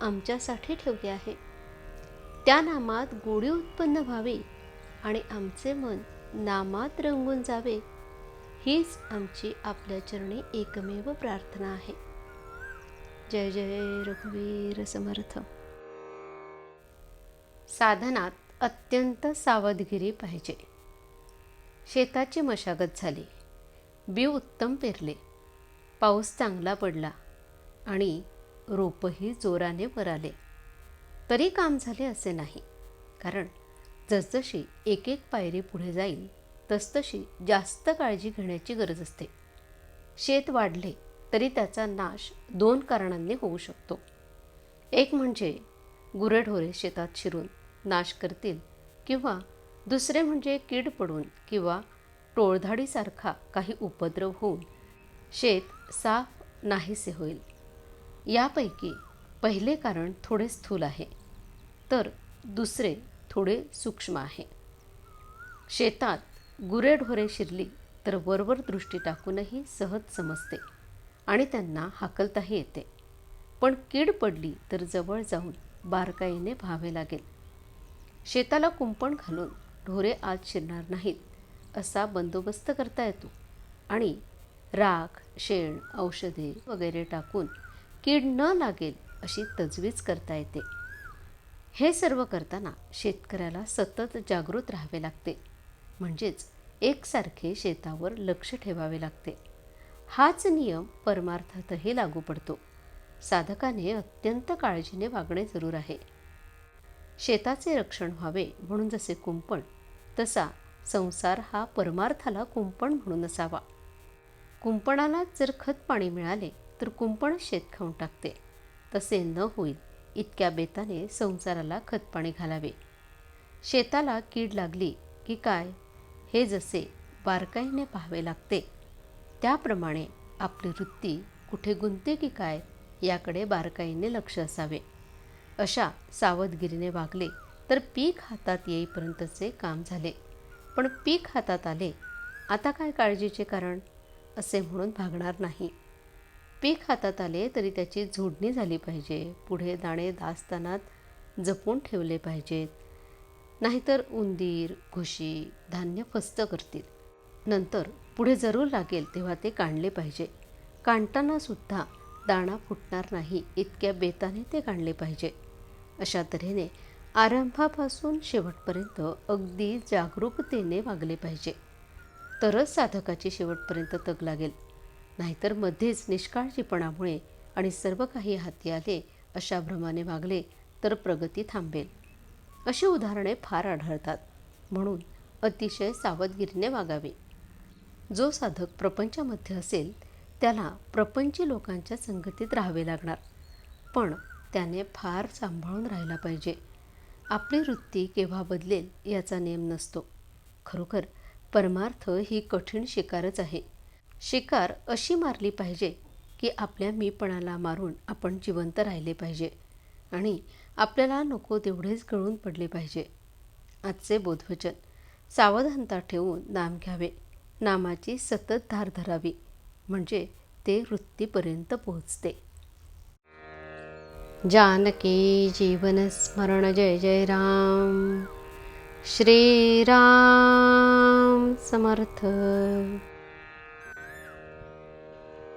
आमच्यासाठी ठेवले आहे. त्या नामात गोडी उत्पन्न व्हावी आणि आमचे मन नामात रंगून जावे हीच आमची आपल्या चरणी एकमेव प्रार्थना आहे. जय जय रघुवीर समर्थ. साधनात अत्यंत सावधगिरी पाहिजे. शेताची मशागत झाली. बी उत्तम पेरले. पाऊस चांगला पडला आणि रोपही जोराने वर आले तरी काम झाले असे नाही. कारण जसजशी एक एक पायरी पुढे जाईल तसतशी जास्त काळजी घेण्याची गरज असते. शेत वाढले तरी त्याचा नाश दोन कारणांनी होऊ शकतो. एक म्हणजे गुरेढोरे शेतात शिरून नाश करतील किंवा दुसरे म्हणजे कीड पडून किंवा टोळधाडीसारखा काही उपद्रव होऊन शेत साफ नाहीसे होईल. यापैकी पहिले कारण थोडे स्थूल आहे तर दुसरे थोडे सूक्ष्म आहे. शेतात गुरेढोरे शिरली तर वरवर दृष्टी टाकूनही सहज समजते आणि त्यांना हाकलताही येते. पण कीड पडली तर जवळ जाऊन बारकाईने व्हावे लागेल. शेताला कुंपण घालून ढोरे आत शिरणार नाहीत असा बंदोबस्त करता येतो आणि राख शेण औषधे वगैरे टाकून कीड न लागेल अशी तजवीज करता येते. हे सर्व करताना शेतकऱ्याला सतत जागृत राहावे लागते. म्हणजेच एकसारखे शेतावर लक्ष ठेवावे लागते. हाच नियम परमार्थातही लागू पडतो. साधकाने अत्यंत काळजीने वागणे जरूर आहे. शेताचे रक्षण व्हावे म्हणून जसे कुंपण तसा संसार हा परमार्थाला कुंपण म्हणून असावा. कुंपणाला जर खत पाणी मिळाले तर कुंपण शेत खाऊन टाकते. तसे न होईल इतक्या बेताने संसाराला खतपाणी घालावे. शेताला कीड लागली की काय? हे जसे बारकाईने पाहावे लागते. त्याप्रमाणे आपली वृत्ती कुठे गुंते की काय? याकडे बारकाईने लक्ष असावे. अशा सावधगिरीने वागले तर पीक हातात येईपर्यंतचे काम झाले. पण पीक हातात आले आता काय काळजीचे कारण? असे म्हणून भागणार नाही. पीक हातात आले तरी त्याची झोडणी झाली पाहिजे. पुढे दाणे दास्तानात जपून ठेवले पाहिजेत. नाहीतर उंदीर घुशी धान्य फस्त करतील. नंतर पुढे जरूर लागेल तेव्हा ते काढले पाहिजे. काढतानासुद्धा दाणा फुटणार नाही इतक्या बेताने ते काढले पाहिजे. अशा तऱ्हेने आरंभापासून शेवटपर्यंत अगदी जागरूकतेने वागले पाहिजे. तरच साधकाची शेवटपर्यंत तग लागेल. नाहीतर मध्येच निष्काळजीपणामुळे आणि सर्व काही हाती आले अशा भ्रमाने वागले तर प्रगती थांबेल. अशी उदाहरणे फार आढळतात. म्हणून अतिशय सावधगिरीने वागावे. जो साधक प्रपंचामध्ये असेल त्याला प्रपंची लोकांच्या संगतीत राहावे लागणार. पण त्याने फार सांभाळून राहिला पाहिजे. आपली वृत्ती केव्हा बदलेल याचा नियम नसतो. खरोखर परमार्थ ही कठीण शिकारच आहे. शिकार अशी मारली पाहिजे की आपल्या मीपणाला मारून आपण जिवंत राहिले पाहिजे आणि आपल्याला नको तेवढेच गळून पडले पाहिजे. आजचे बोधवचन. सावधानता ठेवून नाम घ्यावे. नामाची सतत धार धरावी. म्हणजे ते वृत्तीपर्यंत पोहोचते. जानकी जीवनस्मरण जय जय राम. श्रीराम समर्थ.